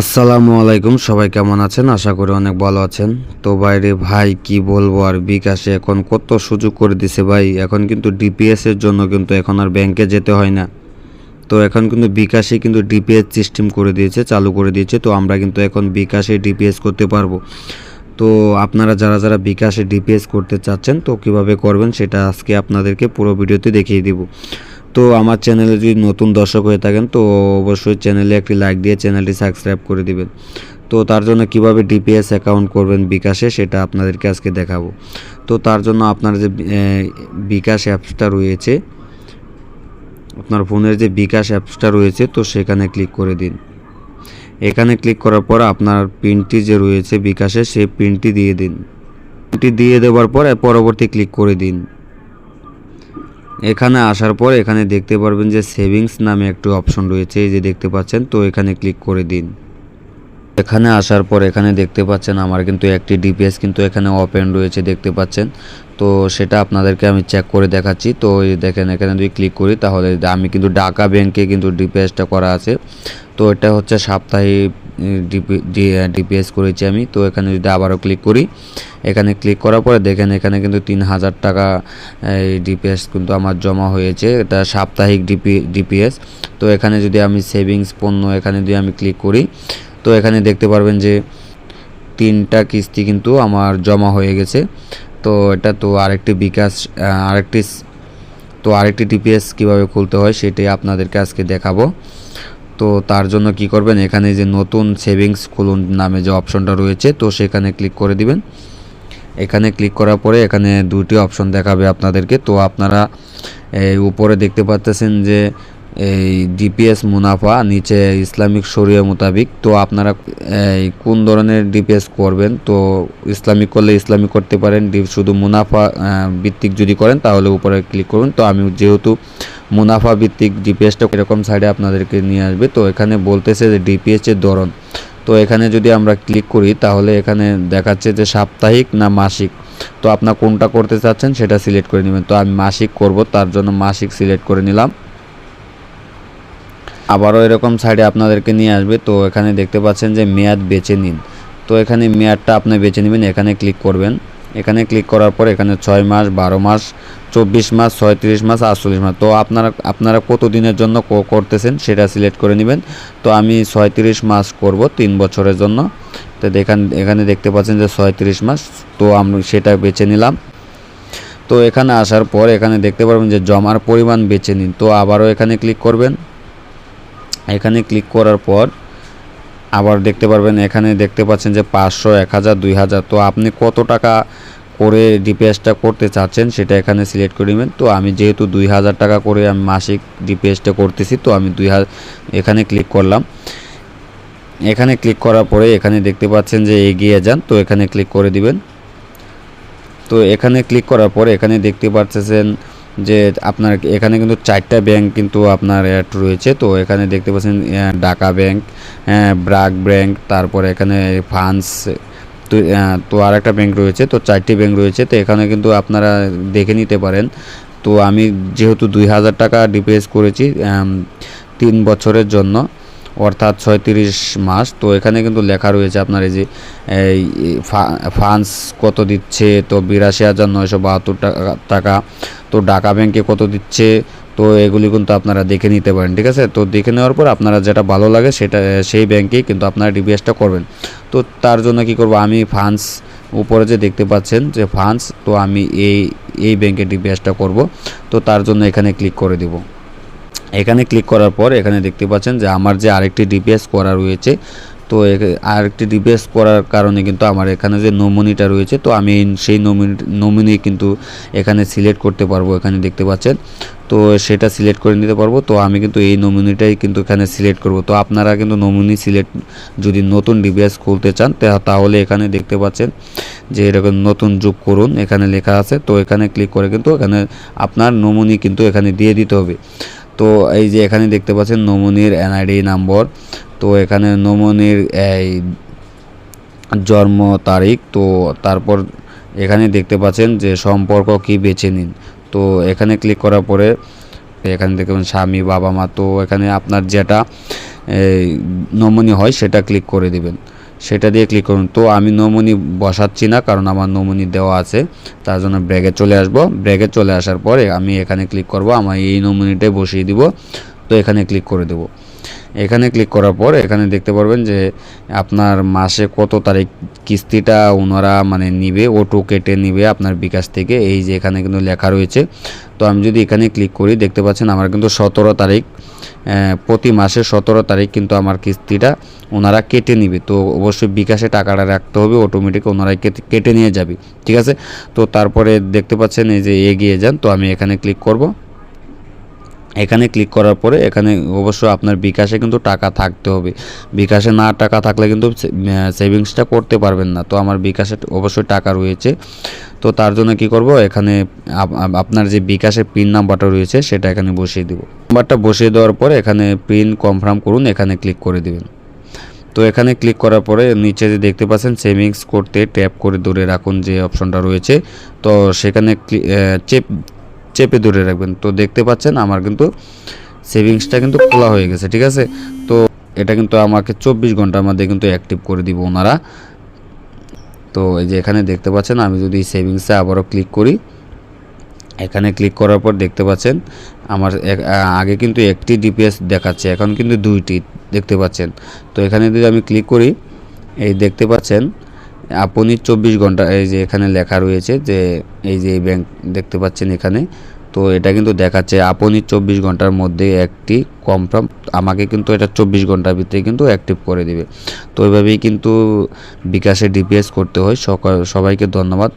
আসসালামু আলাইকুম, সবাই কেমন আছেন? আশা করি অনেক ভালো আছেন। তো বাইরে ভাই, কি বলব আর বিকাশে এখন কত সুযোগ করে দিছে ভাই। এখন কিন্তু ডিপিএস এর জন্য কিন্তু এখন আর ব্যাংকে যেতে হয় না। তো এখন কিন্তু বিকাশে কিন্তু ডিপিএস সিস্টেম করে দিয়েছে, চালু করে দিয়েছে। তো আমরা কিন্তু এখন বিকাশে ডিপিএস করতে পারব। তো আপনারা যারা যারা বিকাশে ডিপিএস করতে চাচ্ছেন, তো কীভাবে করবেন সেটা আজকে আপনাদেরকে পুরো ভিডিওতে দেখিয়ে দিব। তো আমার চ্যানেলে যদি নতুন দর্শক হয়ে থাকেন, তো অবশ্যই চ্যানেলে একটি লাইক দিয়ে চ্যানেলটি সাবস্ক্রাইব করে দিবেন। তো তার জন্য কীভাবে ডিপিএস অ্যাকাউন্ট করবেন বিকাশে, সেটা আপনাদেরকে আজকে দেখাবো। তো তার জন্য আপনার যে বিকাশ অ্যাপসটা রয়েছে, আপনার ফোনের যে বিকাশ অ্যাপসটা রয়েছে, তো সেখানে ক্লিক করে দিন। এখানে ক্লিক করার পর আপনার পিনটি যে রয়েছে বিকাশে, সেই পিনটি দিয়ে দিন। পিনটি দিয়ে দেওয়ার পর পরবর্তী ক্লিক করে দিন। এখানে আসার পর এখানে দেখতে পারবেন যে সেভিংস নামে একটি অপশন রয়েছে, এই যে দেখতে পাচ্ছেন। তো এখানে ক্লিক করে দিন। এখানে আসার পর এখানে দেখতে পাচ্ছেন আমার কিন্তু একটি ডিপিএস কিন্তু এখানে ওপেন রয়েছে, দেখতে পাচ্ছেন। তো সেটা আপনাদেরকে আমি চেক করে দেখাচ্ছি। তো দেখেন, এখানে যদি ক্লিক করি তাহলে আমি কিন্তু ঢাকা ব্যাংকে কিন্তু ডিপিএসটা করা আছে। তো এটা হচ্ছে সাপ্তাহিক ডিপিএস করেছি আমি। তো এখানে যদি আবারও ক্লিক করি, এখানে ক্লিক করার পরে দেখেন এখানে কিন্তু তিন হাজার টাকা ডিপিএস কিন্তু আমার জমা হয়েছে। এটা সাপ্তাহিক ডিপি ডিপিএস তো এখানে যদি আমি সেভিংস পণ্য এখানে যদি আমি ক্লিক করি, তো এখানে দেখতে পারবেন যে তিনটা কিস্তি কিন্তু আমার জমা হয়ে গেছে। তো এটা তো আরেকটি বিকাশ আরেকটি, তো আরেকটি ডিপিএস কীভাবে খুলতে হয় সেটাই আপনাদেরকে আজকে দেখাবো। তো তার জন্য কি করবেন? এখানে যে নতুন সেভিংস খুলুন নামে যে অপশনটা রয়েছে, তো সেখানে ক্লিক করে দিবেন। এখানে ক্লিক করার পরে এখানে দুটি অপশন দেখাবে আপনাদেরকে। তো আপনারা উপরে দেখতে পাচ্তেছেন যে এই ডিপিএস মুনাফা নিচে ইসলামিক শরিয়া মোতাবিক। তো আপনারা, এই, কোন ধরনের ডিপিএস করবেন? তো ইসলামিক করলে ইসলামিক করতে পারেন। শুধু মুনাফা ভিত্তিক যদি করেন, তাহলে উপরে ক্লিক করুন। তো আমি যেহেতু মুনাফা ভিত্তিক ডিপিএসটা এরকম সাইডে আপনাদেরকে নিয়ে আসবে, তো এখানে বলতেছে যে ডিপিএসের ধরন। তো এখানে যদি আমরা ক্লিক করি, তাহলে এখানে দেখাচ্ছে যে সাপ্তাহিক না মাসিক। তো আপনার কোনটা করতে চাচ্ছেন, সেটা সিলেক্ট করে নেবেন। তো আমি মাসিক করব, তার জন্য মাসিক সিলেক্ট করে নিলাম। আবারও এরকম সাইডে আপনাদেরকে নিয়ে আসবে। তো এখানে দেখতে পাচ্ছেন যে মেয়াদ বেছে নিন। তো এখানে মেয়াদটা আপনি বেছে নেবেন, এখানে ক্লিক করবেন। এখানে ক্লিক করার পর এখানে ছয় মাস, বারো মাস, চব্বিশ মাস, ছয়ত্রিশ মাস, আটচল্লিশ মাস। তো আপনারা আপনারা কত দিনের জন্য ক- করতেছেন সেটা সিলেক্ট করে নেবেন। তো আমি ছয়ত্রিশ মাস করব তিন বছরের জন্য। তো দেখান, এখানে দেখতে পাচ্ছেন যে ছয়ত্রিশ মাস, তো আমি, সেটা বেছে নিলাম। তো এখানে আসার পর এখানে দেখতে পারবেন যে জমার পরিমাণ বেছে নিন। তো আবারও এখানে ক্লিক করবেন। এখানে ক্লিক করার পর আবার দেখতে পারবেন, এখানে দেখতে পাচ্ছেন যে পাঁচশো, এক হাজার, দুই হাজার। তো আপনি কত টাকা করে ডিপিএসটা করতে চাচ্ছেন সেটা এখানে সিলেক্ট করে নেবেন। তো আমি যেহেতু দুই হাজার টাকা করে আমি মাসিক ডিপিএসটা করতেছি, তো আমি দুই হাজার এখানে ক্লিক করলাম। এখানে ক্লিক করার পরে এখানে দেখতে পাচ্ছেন যে এগিয়ে যান, তো এখানে ক্লিক করে দিবেন। তো এখানে ক্লিক করার পরে এখানে দেখতে পাচ্ছেন যে আপনার এখানে কিন্তু চারটা ব্যাংক কিন্তু আপনার অ্যাড রয়েছে। তো এখানে দেখতে পাচ্ছেন ঢাকা ব্যাংক ব্রাক ব্যাংক, তারপরে এখানে ফান্ডস তো তো আর একটা ব্যাংক রয়েছে, তো চারটি ব্যাংক রয়েছে। তো এখানে কিন্তু আপনারা দেখে নিতে পারেন। তো আমি যেহেতু দুই হাজার টাকা ডিপিএস করেছি তিন বছরের জন্য, অর্থাৎ ছয়ত্রিশ মাস, তো এখানে কিন্তু লেখা রয়েছে আপনার এই যে, এই ফান্ডস কত দিচ্ছে? তো বিরাশি হাজার নয়শো বাহাত্তর টাকা। তো ঢাকা ব্যাংকে কত দিচ্ছে, তো এগুলি কিন্তু আপনারা দেখে নিতে পারেন, ঠিক আছে? তো দেখে নেওয়ার পর আপনারা যেটা ভালো লাগে সেটা, সেই ব্যাংকেই কিন্তু আপনারা ডিপিএসটা করবেন। তো তার জন্য কি করব, আমি ফান্ডস উপরে যে দেখতে পাচ্ছেন যে ফান্ডস, তো আমি এই এই ব্যাংকে ডিপিএসটা করব। তো তার জন্য এখানে ক্লিক করে দেবো। এখানে ক্লিক করার পর এখানে দেখতে পাচ্ছেন যে আমার যে আরেকটি ডিপিএস করা রয়েছে তো এ- আরেকটি ডিপিএস করার কারণে কিন্তু আমার এখানে যে নমিনিটা রয়েছে, তো আমি সেই নমিনি নমিনি কিন্তু এখানে সিলেক্ট করতে পারব, এখানে দেখতে পাচ্ছেন। তো সেটা সিলেক্ট করে নিতে পারব, তো আমি কিন্তু এই নমিনিটাই কিন্তু এখানে সিলেক্ট করব। তো আপনারা কিন্তু নমিনি সিলেক্ট যদি নতুন ডিপিএস খুলতে চান তাহলে এখানে দেখতে পাচ্ছেন যে এরকম নতুন যোগ করুন, এখানে লেখা আছে। তো এখানে ক্লিক করে কিন্তু এখানে আপনার নমুনি কিন্তু এখানে দিয়ে দিতে হবে। তো এই যে এখানে দেখতে পাচ্ছেন নমুনির এনআইডি নম্বর তো এখানে নমুনির, এই, জন্ম তারিখ, তো তারপর এখানে দেখতে পাচ্ছেন যে সম্পর্ক কি বেছে নিন। তো এখানে ক্লিক করার পরে এখানে দেখবেন স্বামী, বাবা, মা, তো এখানে আপনার যেটা নমনি হয় সেটা ক্লিক করে দিবেন। সেটা দিয়ে ক্লিক করুন। তো আমি নমনি বসাচ্ছি না, কারণ আমার নমনি দেওয়া আছে, তার জন্য ব্র্যাগে চলে আসব। ব্র্যাগে চলে আসার পরে আমি এখানে ক্লিক করব আমার এই নমনিটাই বসিয়ে দিব। তো এখানে ক্লিক করে দেব। এখানে ক্লিক করার পর এখানে দেখতে পারবেন যে আপনার মাসে কত তারিখ কিস্তিটা ওনারা মানে নিবে অটো কেটে নিবে আপনার বিকাশ থেকে। এই যে এখানে কিন্তু লেখা রয়েছে। তো আমি যদি এখানে ক্লিক করি, দেখতে পাচ্ছেন আমার কিন্তু সতেরো তারিখ প্রতি মাসে সতেরো তারিখ কিন্তু আমার কিস্তিটা ওনারা কেটে নিবে। তো অবশ্যই বিকাশে টাকাটা রাখতে হবে অটোমেটিক ওনারাই কেটে- কেটে নিয়ে যাবে। ঠিক আছে? তো তারপরে দেখতে পাচ্ছেন এই যে এগিয়ে যান। তো আমি এখানে ক্লিক করব। এখানে ক্লিক করার পরে এখানে অবশ্যই আপনার বিকাশে কিন্তু টাকা থাকতে হবে। বিকাশে না টাকা থাকলে কিন্তু সেভিংসটা করতে পারবেন না। তো আমার বিকাশে অবশ্যই টাকা রয়েছে। তো তার জন্য কি করব? এখানে আপ- আপ- আপনার যে বিকাশের পিন নাম্বারটা রয়েছে, সেটা এখানে বসিয়ে দিব। নাম্বারটা বসিয়ে দেওয়ার পরে এখানে পিন কনফার্ম করুন, এখানে ক্লিক করে দেবেন। তো এখানে ক্লিক করার পরে নিচে যে দেখতে পাচ্ছেন সেভিংস করতে ট্যাপ করে ধরে রাখুন যে অপশনটা রয়েছে। তো সেখানে চেপ চেপে ধরে রাখবেন। তো দেখতে পাচ্ছেন আমার কিন্তু সেভিংসটা কিন্তু খোলা হয়ে গেছে, ঠিক আছে? তো এটা কিন্তু আমাকে চব্বিশ ঘণ্টার মধ্যে কিন্তু অ্যাক্টিভ করে দিব ওনারা। তো এই যে এখানে দেখতে পাচ্ছেন, আমি যদি সেভিংসে আবারও ক্লিক করি, এখানে ক্লিক করার পর দেখতে পাচ্ছেন, আমার আগে কিন্তু একটি ডিপিএস দেখাচ্ছে, এখন কিন্তু দুইটি, দেখতে পাচ্ছেন? তো এখানে যদি আমি ক্লিক করি, এই দেখতে পাচ্ছেন আপনি চব্বিশ ঘণ্টা এই যে এখানে লেখা রয়েছে যে এই যে ব্যাংক দেখতে পাচ্ছেন এখানে, তো এটা কিন্তু দেখাচ্ছে আপনি চব্বিশ ঘণ্টার মধ্যে একটি কনফার্ম আমাকে কিন্তু এটা চব্বিশ ঘণ্টার ভিতরে কিন্তু অ্যাক্টিভ করে দিবে। তো এভাবেই কিন্তু বিকাশে ডিপিএস করতে হয়। সবাইকে ধন্যবাদ।